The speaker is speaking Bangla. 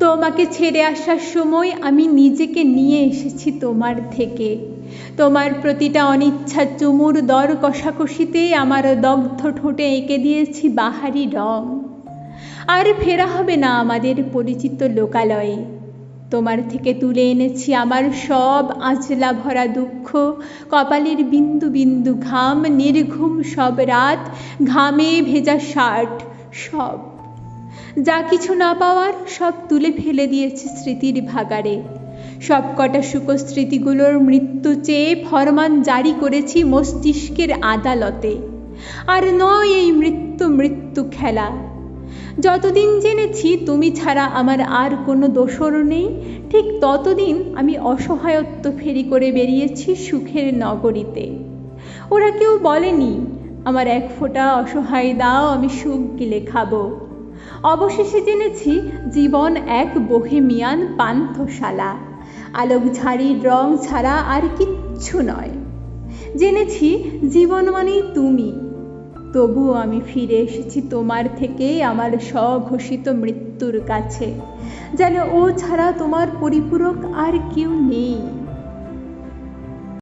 তোমাকে ছেড়ে আসার সময় আমি নিজেকে নিয়ে এসেছি তোমার থেকে। তোমার প্রতিটা অনিচ্ছা চুমুর দর কষাকষিতে আমার দগ্ধ ঠোঁটে এঁকে দিয়েছি বাহারি রং। আর ফেরা হবে না আমাদের পরিচিত লোকালয়ে। তোমার থেকে তুলে এনেছি আমার সব আঁচলা ভরা দুঃখ। কপালের বিন্দু বিন্দু ঘাম, নির্ঘুম সব রাত, ঘামে ভেজা শার্ট, সব। যা কিছু না পাওয়ার সব তুলে ফেলে দিয়েছে স্মৃতির ভাগাড়ে। সব কটা সুখস্মৃতিগুলোর মৃত্যু চেয়ে ফরমান জারি করেছি মস্তিষ্কের আদালতে। আর নয় এই মৃত্যু মৃত্যু খেলা। যতদিন জেনেছি তুমি ছাড়া আমার আর কোনো দোষর নেই, ঠিক ততদিন আমি অসহায়ত্ব ফেরি করে বেরিয়েছি সুখের নগরীতে। ওরা কেউ বলেনি, আমার এক ফোঁটা অসহায় দাও, আমি সুখ গিলে খাব। অবশেষে জেনেছি জীবন এক বহেমিয়ান পান্থশালা। আলোকঝাড়ির রং ছাড়া আর কিচ্ছু নয়। জেনেছি জীবন মানেই তুমি। তবুও আমি ফিরে এসেছি তোমার থেকে আমার স্বঘোষিত মৃত্যুর কাছে। যেন ও ছাড়া তোমার পরিপূরক আর কেউ নেই।